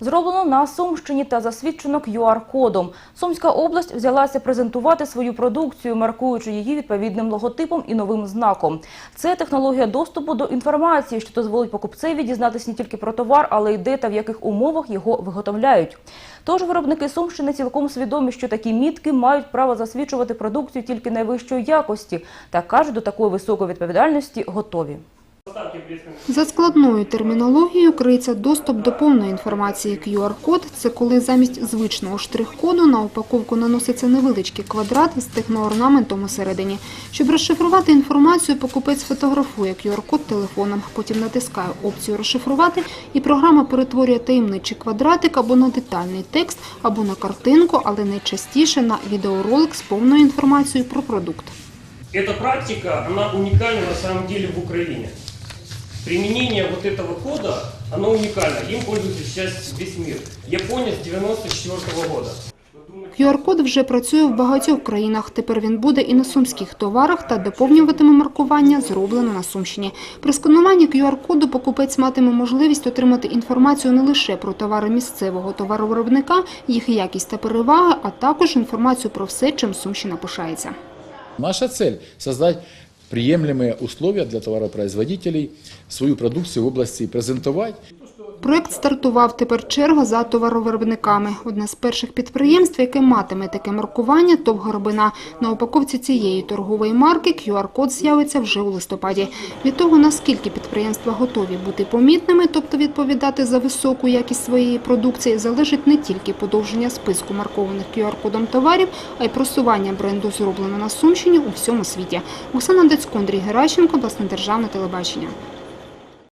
Зроблено на Сумщині та засвідчено QR-кодом. Сумська область взялася презентувати свою продукцію, маркуючи її відповідним логотипом і новим знаком. Це технологія доступу до інформації, що дозволить покупцеві дізнатися не тільки про товар, але й де та в яких умовах його виготовляють. Тож виробники Сумщини цілком свідомі, що такі мітки мають право засвідчувати продукцію тільки найвищої якості, та кажуть, до такої високої відповідальності готові. За складною термінологією криється доступ до повної інформації. QR-код – це коли замість звичного штрих-коду на упаковку наноситься невеличкий квадрат з техноорнаментом усередині. Щоб розшифрувати інформацію, покупець фотографує QR-код телефоном, потім натискає опцію «Розшифрувати» і програма перетворює таємничий квадратик або на детальний текст, або на картинку, але найчастіше на відеоролик з повною інформацією про продукт. Эта практика, она уникальна на самом деле в Украине. Применение вот этого кода, оно уникально. Им пользуется сейчас весь мир. Япония с 94 года. QR-код вже працює в багатьох країнах. Тепер він буде і на сумських товарах та доповнюватиме маркування «Зроблено на Сумщині». При скануванні QR-коду покупець матиме можливість отримати інформацію не лише про товари місцевого товаровиробника, їх якість та переваги, а також інформацію про все, чим Сумщина пишається. Наша цель – создать приемлемые условия для товаропроизводителей, свою продукцию в области презентовать. Проект стартував, тепер черга за товаровиробниками. Одне з перших підприємств, яке матиме таке маркування – ТОВ «Горобина». На упаковці цієї торгової марки QR-код з'явиться вже у листопаді. Від того, наскільки підприємства готові бути помітними, тобто відповідати за високу якість своєї продукції, залежить не тільки подовження списку маркованих QR-кодом товарів, а й просування бренду «Зроблено на Сумщині» у всьому світі. Оксана Децько, Андрій Геращенко, Обласне державне телебачення.